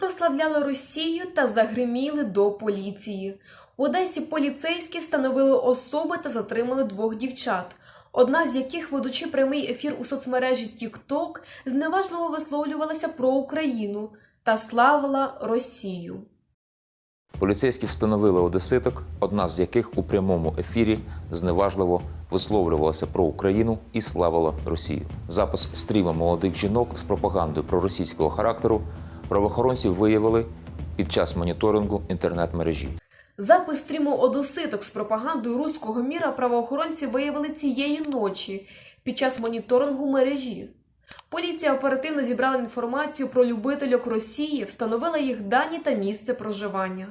прославляли Росію та загриміли до поліції. В Одесі поліцейські встановили особи та затримали двох дівчат. Одна з яких, ведучи прямий ефір у соцмережі TikTok, зневажливо висловлювалася про Україну та славила Росію. Поліцейські встановили одеситок, одна з яких у прямому ефірі зневажливо висловлювалася про Україну і славила Росію. Запис стріму молодих жінок з пропагандою проросійського характеру правоохоронці виявили під час моніторингу інтернет-мережі. Запис стріму одеситок з пропагандою руського міра правоохоронці виявили цієї ночі під час моніторингу мережі. Поліція оперативно зібрала інформацію про любительок Росії, встановила їх дані та місце проживання.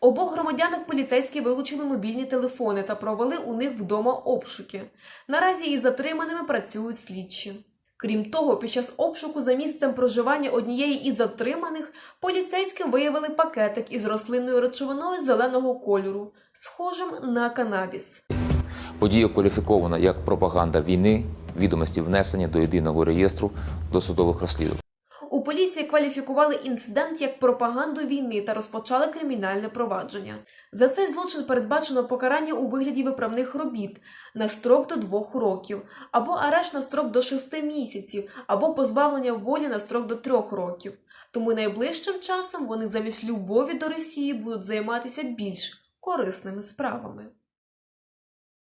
В обох громадянок поліцейські вилучили мобільні телефони та провели у них вдома обшуки. Наразі із затриманими працюють слідчі. Крім того, під час обшуку за місцем проживання однієї із затриманих поліцейським виявили пакетик із рослинною речовиною зеленого кольору, схожим на канабіс. Подія кваліфікована як пропаганда війни, відомості внесені до єдиного реєстру досудових розслідувань. У поліції кваліфікували інцидент як пропаганду війни та розпочали кримінальне провадження. За цей злочин передбачено покарання у вигляді виправних робіт на строк до двох років, або арешт на строк до шести місяців, або позбавлення волі на строк до трьох років. Тому найближчим часом вони замість любові до Росії будуть займатися більш корисними справами.